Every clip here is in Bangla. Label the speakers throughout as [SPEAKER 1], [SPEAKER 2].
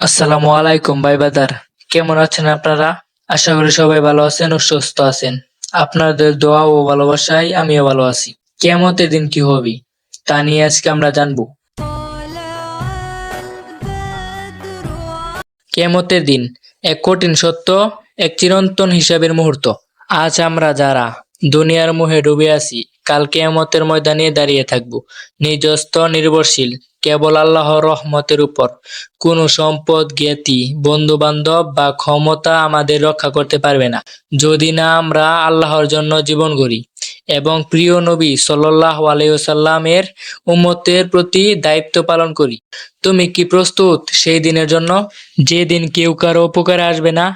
[SPEAKER 1] আসসালামু আলাইকুম, ভাই বাদার কেমন আছেন আপনারা? আশা করি সবাই ভালো আছেন ও সুস্থ আছেন। আপনাদের দোয়া ও ভালোবাসায় আমিও ভালো আছি। কেমতের দিন কি হবে, তা নিয়ে আজকে আমরা জানব। কেমতের দিন এক কঠিন সত্য, এক চিরন্তন হিসাবের মুহূর্ত। আজ আমরা যারা দুনিয়ার মোহে ডুবে আছি, কাল কেয়ামতের ময়দানে দাঁড়িয়ে থাকব। নিজস্ব নির্ভরশীল কেবল আল্লাহর রহমতের উপর। কোনো সম্পদ, জ্ঞাতি বন্ধু বান্ধব বা ক্ষমতা আমাদের রক্ষা করতে পারবে না। যদি না আমরা আল্লাহর জন্য জীবন গড়ি এবং প্রিয় নবী সাল্লাহ আলাইসাল্লামের উম্মতের প্রতি দায়িত্ব পালন করি, তুমি কি প্রস্তুত সেই দিনের জন্য? যেদিন কেউ কারও উপকারে আসবে না,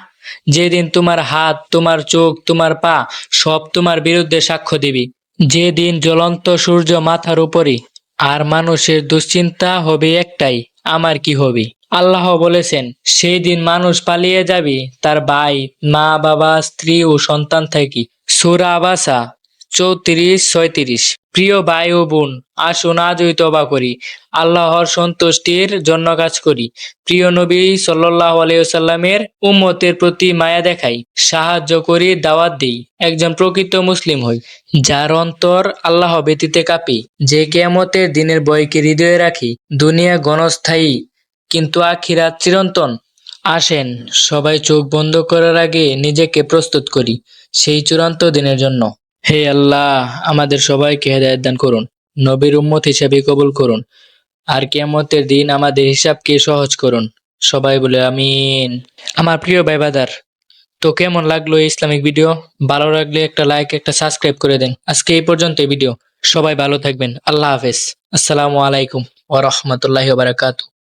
[SPEAKER 1] যেদিন তোমার হাত, তোমার চোখ, তোমার পা সব তোমার বিরুদ্ধে সাক্ষ্য দিবি। যেদিন জ্বলন্ত সূর্য মাথার উপরে আর মানুষের দুশ্চিন্তা হবে একটাই, আমার কি হবে? আল্লাহ বলেছেন সেই দিন মানুষ পালিয়ে যাবে তার ভাই, মা, বাবা, স্ত্রী ও সন্তান থেকে। সুরা আবাসা চৌত্রিশ ছয়ত্রিশ। প্রিয় ভাই ও বোন, আসুন আজই তবা করি। আল্লাহর সন্তুষ্টির জন্য কাজ করি। প্রিয় নবী সাল্লাহ আলাইসাল্লামের উম্মতের প্রতি মায়া দেখাই, সাহায্য করি, দাওয়াত দিই। একজন প্রকৃত মুসলিম হই, যার অন্তর আল্লাহ ব্যতীতে কাঁপি। যে কেয়ামতের দিনের বয়কে হৃদয়ে রাখি, দুনিয়া গণস্থায়ী, কিন্তু আখিরাত চিরন্তন। আসেন, সবাই চোখ বন্ধ করার আগে নিজেকে প্রস্তুত করি, সেই চূড়ান্ত দিনের জন্য। হে আল্লাহ, আমাদের সবাইকে হেদায়ত দান করুন, নবীর উম্মত হিসাবে কবুল করুন, আর কেয়ামতের দিন আমাদের হিসাবকে সহজ করুন। সবাই বলে, আমিন। আমার প্রিয় ভাই বাদার, তো কেমন লাগল এই ইসলামিক ভিডিও? ভালো লাগলে একটা লাইক একটা সাবস্ক্রাইব করে দেন। আজকে এই পর্যন্ত ভিডিও সবাই ভালো থাকবেন। আল্লাহ হাফেজ। আসসালামু আলাইকুম ওয়া রাহমাতুল্লাহি ওয়া বারাকাতুহু।